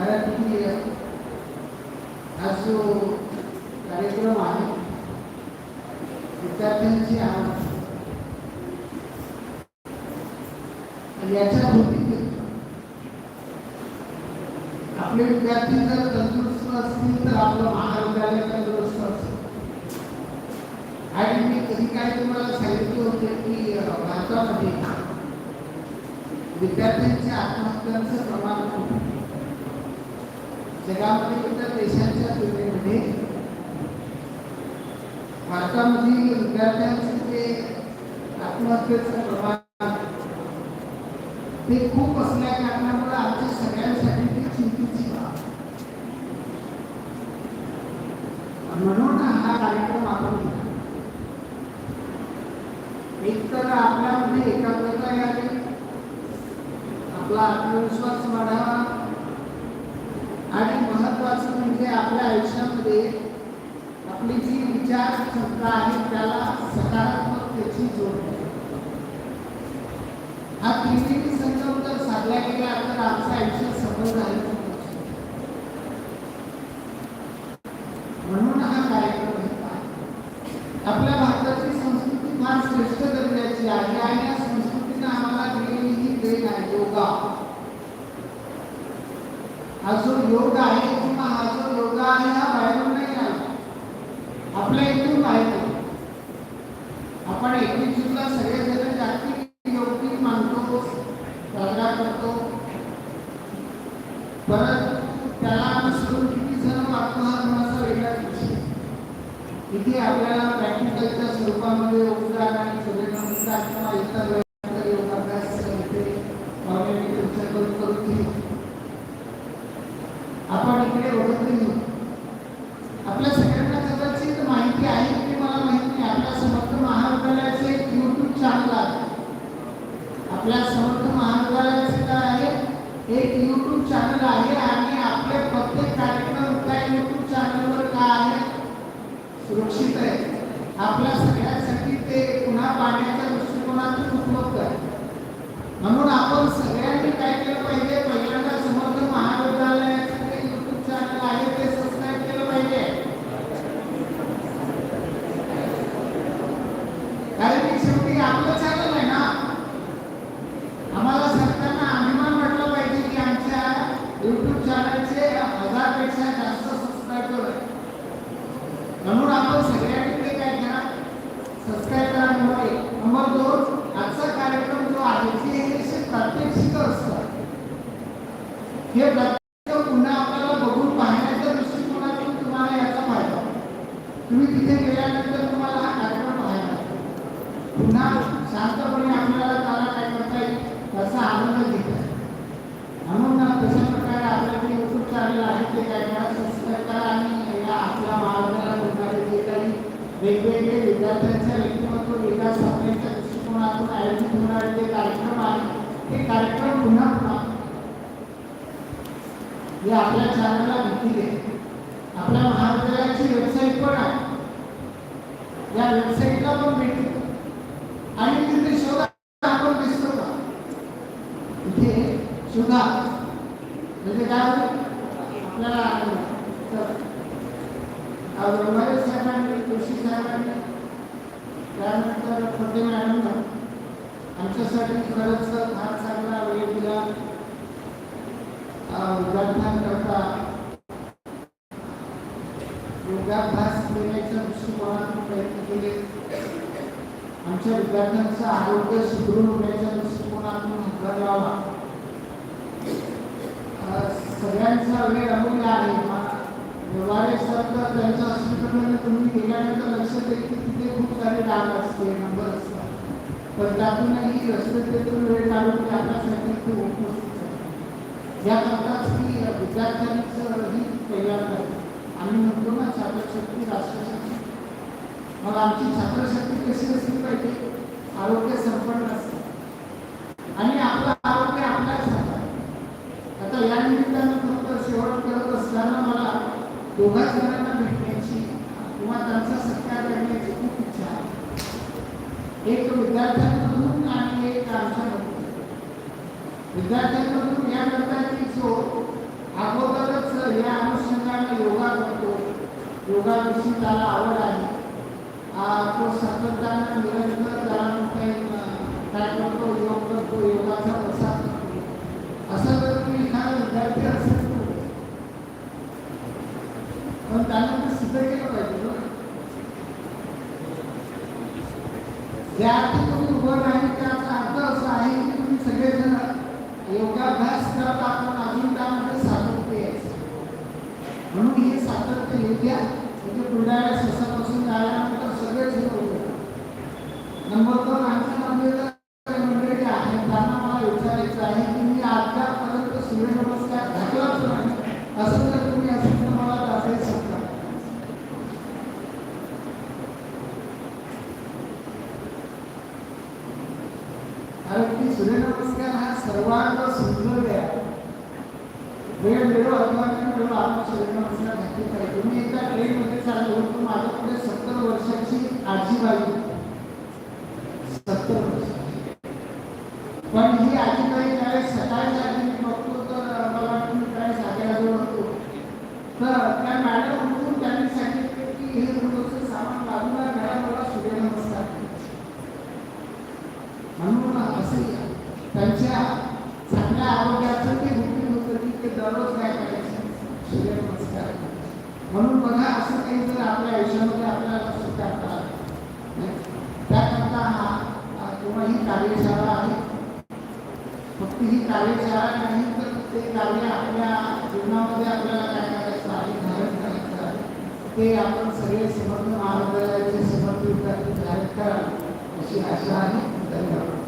कारण आज हा जो कार्यक्रम आहे विद्यार्थ्यांची आवड याच्या भोवती आपले विद्यार्थी जर तंदुरुस्त असतील तर आपलं महाविद्यालय तंदुरुस्त असेल आणि मी कधी काय तुम्हाला सांगितले होते की भारतामध्ये विद्यार्थ्यांच्या आत्महत्यांचं प्रमाण खूप. जगामध्ये इतर देशांच्या तुलनेमध्ये भारतामधील विद्यार्थ्यांचे जे आत्महत्येचं प्रमाण ते खूप असल्या कारणामुळे आमच्या सगळ्यांसाठी ते चिंतेची बाब. म्हणून हा कार्यक्रम आपण घेतला. एक तर आपल्यामध्ये एकाग्रता यावी. आपला आत्मविश्वास वाढावा. आणि महत्वाचं म्हणजे आपल्या आयुष्यामध्ये आपली जी विचार क्षमता आहे त्याला सकारात्मकतेची जोड हा त्रिवेणी संगम जर साधला गेला तर आमचं आयुष्य सफल झालं. म्हणून हा कार्यक्रम घेतला आपल्या भारताची संस्कृती फार श्रेष्ठ दर्जाची आहे आणि या संस्कृतीनं आम्हाला दिलेली ही देण आहे योगा. हा जो योग आहे किंवा हा जो योग आहे हा बाहेरून नाही आला आपल्या इथून बाहेर आपण एकवीस जूनला सगळेजण जागतिक योग दिन मानतो साजरा करतो. परत त्याला सोडून किती जण वागतो हा कोणाचा इथे आपल्याला प्रॅक्टिकलच्या स्वरूपामध्ये योगदान आणि सगळे किंवा इतर आपण इकडे नाही. आपल्या सगळ्यांना कदाचित माहिती आहे की मला माहिती नाही. आपल्या समर्थ महाविद्यालयाचे एक युट्यूब चॅनल आहे. आपल्या समर्थ महाविद्यालयाचे काय आहे? एक युट्यूब चॅनल आहे आणि आपले प्रत्येक कार्यक्रम त्या युट्यूब चॅनलवर काय आहे? सुरक्षित आहे. आपल्या सगळ्यांसाठी ते पुन्हा पाण्याच्या दृष्टिकोनातून उपलब्ध आहे. म्हणून आपण सगळ्या काय केलं पाहिजे पहिल्यांदा समर्थ महाविद्यालयाचे जे युट्यूब चॅनल आहे ते सबस्क्राईब केलं पाहिजे कारण की शेवटी आपलं चॅनल आहे ना आम्हाला सरकारनं अभिमान वाटला पाहिजे की आमच्या युट्यूब चॅनलचे हजारपेक्षा जास्त सबस्क्रायबर आहे म्हणून आपण सगळ्यांनी ते काय करा सबस्क्राईब करा नंबर एक नंबर दोन आजचा कार्यक्रम जो आहे ते हे प्रात्यक्षिक असतं हे प्रत्येक पुन्हा आपल्याला बघून पाहण्याच्या दृष्टिकोनातून तुम्हाला याचा फायदा तुम्ही तिथे गेल्यानंतर तुम्हाला हा कार्यक्रम पाहायला पुन्हा शांतपणे आपल्याला त्याला काय करता येईल तसा आनंद घेता येईल. म्हणून ना तशा प्रकारे आपल्याकडे युट्यूब चॅनल आहे ते काय करा सबस्क्राईब करा आणि या आपल्या महाराजाला होणारे जे काही वेगवेगळे विद्यार्थ्यांच्या व्यक्तिमत्व विकास साधण्याच्या दृष्टिकोनातून आयोजित होणारे जे कार्यक्रम आहे ते कार्यक्रम पुन्हा पुन्हा हे आपल्या चॅनलला भेटी देते आपल्या महाविद्यालयाची वेबसाईट पण आहे. या वेबसाईटला पण भेटी आणि तिथे शोधा. आपण दिसतो का? इथे शोधा. म्हणजे काय होतं? आपल्याला तर, साहेबांनी जोशी साहेबांनी त्यानंतर फटे मॅडम आमच्यासाठी खरंच फार चांगला वेळ दिला. विद्यार्थ्यांकरता योगाभ्यास देण्याच्या दृष्टिकोनातून प्रयत्न केले. आमच्या विद्यार्थ्यांचं आरोग्य सुदृढ होण्याच्या दृष्टिकोनातून हातभार लावा. सगळ्यांचा वेळ अमूल्य आहे. व्यवहारे सर तर त्यांच्या हॉस्पिटलमध्ये तुम्ही गेल्यानंतर लक्षात येईल की तिथे खूप सारे डाग असते नंबर असतात. पण त्यातूनही रस्त्यातून वेळ काढून त्यासाठी आपल्यासाठी खूप उपयुक्त आहे. या करताच विद्यार्थ्यांचं ही तयार करतो आम्ही म्हणतो ना छात्रशक्ती राष्ट्रशक्ती. मग आमची छात्रशक्ती कशी असली पाहिजे? आरोग्य संपन्न असते. आणि आपलं आरोग्य आपल्याच हातात आता या निमित्तानं फक्त शेवट करत असताना मला दोघा जणांना भेटण्याची किंवा त्यांचा सत्कार करण्याची खूप इच्छा आहे. एक विद्यार्थ्यांमधून आणि एक आमच्यामधून विद्यार्थ्यांमधून याकरता की जो अगोदरच या अनुषंगाने योगा करतो. योगाविषयी त्याला आवड आहे. तो सातत्यानं निरंतर त्याला काही काय करतो योग करतो योगाचा प्रसार करतो. असं जर तुम्ही एखादा विद्यार्थी असेल पण त्याने ते सिद्ध केलं पाहिजे बरं. ज्या अर्थी तुम्ही उभं नाही त्याचा अर्थ असा आहे की तुम्ही सगळेजण योगाभ्यास करत आपण अजून त्यामध्ये सातत्य म्हणून हे सातत्य येऊ द्या म्हणजे बुलढाणा ससापासून जायल्यानंतर सगळेच हे नंबर दोन आमच्या मंदिरात मंडळी आहे त्यांना मला विचारायचं आहे की मी आतापर्यंत सूर्यनमस्कार घातलाच नाही. असं जर तुम्ही असेल तर मला दाखवायचं शकता. कारण की सूर्यनमस्कार हा सर्वांत सुंदर आहे वेळ मिळो अथवा नाही मिळो घातली पाहिजे मी एका ट्रेनमध्ये चाललो होतो माझ्याकडे सत्तर वर्षाची आजीबाई सत्तर वर्ष पण ही आजीबाई त्यावेळेस सकाळच्या आधी मी बघतो तर मला वाटतं मी त्यावेळेस आग्र्याजवळ होतो तर त्या मॅडम उठून त्यांनी सांगितलं की हे थोडंसं सामान बाजूला घ्या मला सूर्यनमस्कार करायचे. म्हणून असं त्यांच्या चांगल्या आरोग्याचं ते रुटीन होतं की ते दररोज काय करायचं सूर्यनमस्कार म्हणून बघा असं काही जर आपल्या आयुष्यामध्ये आपल्याला स्वीकारता नाही? त्याकरता हा हा किंवा ही कार्यशाळा आहे. फक्त ही कार्यशाळा नाही तर ते कार्य आपल्या जीवनामध्ये आपल्याला काय करायचं आहे? धारण करायचं आहे. ते आपण सगळे समर्थ महाविद्यालयाचे समर्थ विद्यार्थी धारण करावे अशी आशा आहे. धन्यवाद.